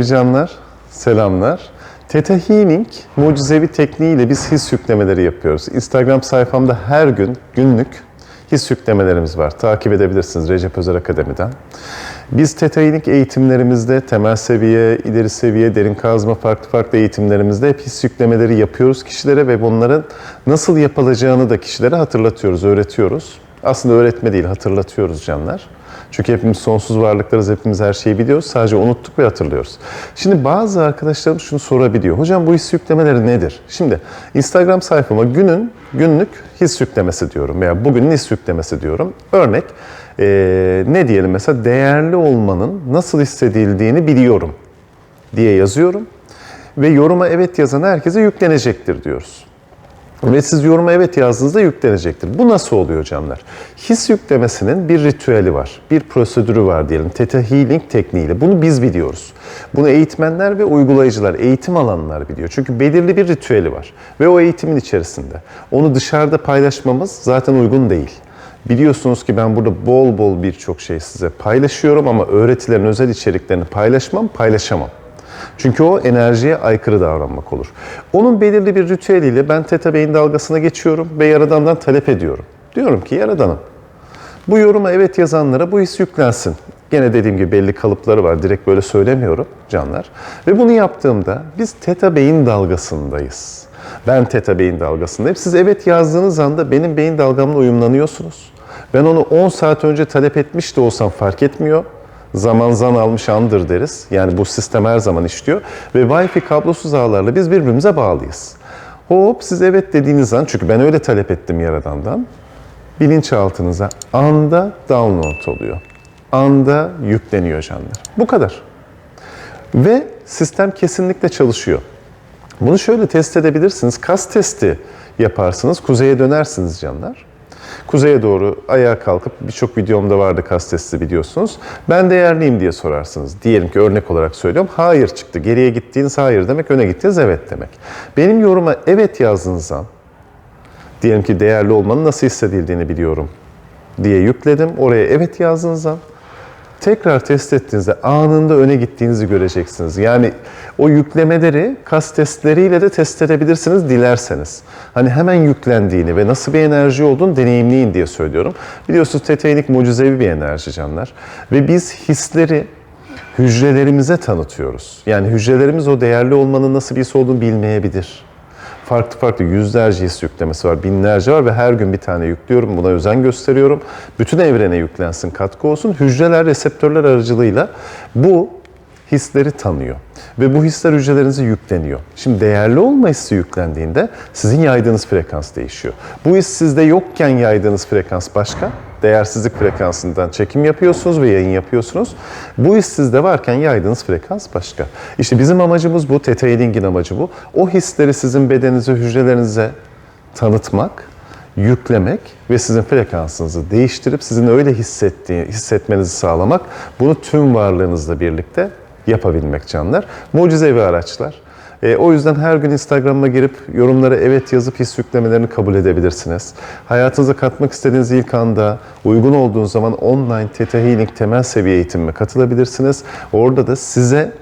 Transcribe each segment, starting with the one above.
Mucizevi canlar, selamlar. Theta Healing mucizevi tekniğiyle biz his yüklemeleri yapıyoruz. Instagram sayfamda her gün günlük his yüklemelerimiz var. Takip edebilirsiniz Recep Özer Akademi'den. Biz Theta Healing eğitimlerimizde temel seviye, ileri seviye, derin kazma farklı farklı eğitimlerimizde hep his yüklemeleri yapıyoruz kişilere ve bunların nasıl yapılacağını da kişilere hatırlatıyoruz, öğretiyoruz. Aslında öğretme değil, hatırlatıyoruz canlar. Çünkü hepimiz sonsuz varlıklarız, hepimiz her şeyi biliyoruz. Sadece unuttuk ve hatırlıyoruz. Şimdi bazı arkadaşlarım şunu sorabiliyor. Hocam bu his yüklemeleri nedir? Şimdi Instagram sayfama günün günlük his yüklemesi diyorum veya bugünün his yüklemesi diyorum. Örnek eee, ne diyelim mesela değerli olmanın nasıl hissedildiğini biliyorum diye yazıyorum. Ve yoruma evet yazan herkese yüklenecektir diyoruz. Ve siz yoruma evet yazdığınızda yüklenecektir. Bu nasıl oluyor canlar? His yüklemesinin bir ritüeli var, bir prosedürü var diyelim. Theta Healing tekniğiyle. Bunu biz biliyoruz. Bunu eğitmenler ve uygulayıcılar, eğitim alanlar biliyor. Çünkü belirli bir ritüeli var. Ve o eğitimin içerisinde. Onu dışarıda paylaşmamız zaten uygun değil. Biliyorsunuz ki ben burada bol bol birçok şey size paylaşıyorum ama öğretilerin özel içeriklerini paylaşmam, paylaşamam. Çünkü o enerjiye aykırı davranmak olur. Onun belirli bir ritüeliyle ben Theta Beyin dalgasına geçiyorum ve Yaradan'dan talep ediyorum. Diyorum ki Yaradan'ım bu yoruma evet yazanlara bu his yüklensin. Gene dediğim gibi belli kalıpları var. Direkt böyle söylemiyorum canlar. Ve bunu yaptığımda biz Theta Beyin dalgasındayız. Ben Theta Beyin dalgasındayım. Siz evet yazdığınız anda benim beyin dalgamla uyumlanıyorsunuz. Ben onu 10 saat önce talep etmiş de olsam fark etmiyor zaman zan almış andır deriz. Yani bu sistem her zaman işliyor. Ve Wi-Fi kablosuz ağlarla biz birbirimize bağlıyız. Hop siz evet dediğiniz an, çünkü ben öyle talep ettim Yaradan'dan, bilinçaltınıza anda download oluyor. Anda yükleniyor canlar. Bu kadar. Ve sistem kesinlikle çalışıyor. Bunu şöyle test edebilirsiniz. Kas testi yaparsınız, kuzeye dönersiniz canlar. Kuzeye doğru ayağa kalkıp birçok videomda vardı kas testi biliyorsunuz. Ben değerliyim diye sorarsınız. Diyelim ki örnek olarak söylüyorum. Hayır çıktı. Geriye gittiğiniz hayır demek, öne gittiğiniz evet demek. Benim yoruma evet yazdığınız an, diyelim ki değerli olmanın nasıl hissedildiğini biliyorum diye yükledim. Oraya evet yazdığınız an tekrar test ettiğinizde anında öne gittiğinizi göreceksiniz. Yani o yüklemeleri kas testleriyle de test edebilirsiniz dilerseniz. Hani hemen yüklendiğini ve nasıl bir enerji olduğunu deneyimleyin diye söylüyorum. Biliyorsunuz teteinik mucizevi bir enerji canlar. Ve biz hisleri hücrelerimize tanıtıyoruz. Yani hücrelerimiz o değerli olmanın nasıl bir his olduğunu bilmeyebilir farklı farklı yüzlerce his yüklemesi var, binlerce var ve her gün bir tane yüklüyorum. Buna özen gösteriyorum. Bütün evrene yüklensin, katkı olsun. Hücreler reseptörler aracılığıyla bu hisleri tanıyor. Ve bu hisler hücrelerinize yükleniyor. Şimdi değerli olma hissi yüklendiğinde sizin yaydığınız frekans değişiyor. Bu his sizde yokken yaydığınız frekans başka. Değersizlik frekansından çekim yapıyorsunuz ve yayın yapıyorsunuz. Bu his sizde varken yaydığınız frekans başka. İşte bizim amacımız bu, Theta Healing'in amacı bu. O hisleri sizin bedeninize, hücrelerinize tanıtmak, yüklemek ve sizin frekansınızı değiştirip sizin öyle hissettiği, hissetmenizi sağlamak. Bunu tüm varlığınızla birlikte yapabilmek canlar. Mucizevi araçlar. E, o yüzden her gün Instagram'a girip yorumlara evet yazıp his yüklemelerini kabul edebilirsiniz. Hayatınıza katmak istediğiniz ilk anda uygun olduğu zaman online Theta Healing temel seviye eğitimime katılabilirsiniz. Orada da size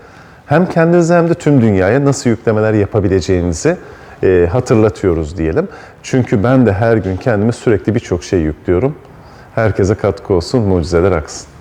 hem kendinize hem de tüm dünyaya nasıl yüklemeler yapabileceğinizi e, hatırlatıyoruz diyelim. Çünkü ben de her gün kendime sürekli birçok şey yüklüyorum. Herkese katkı olsun, mucizeler aksın.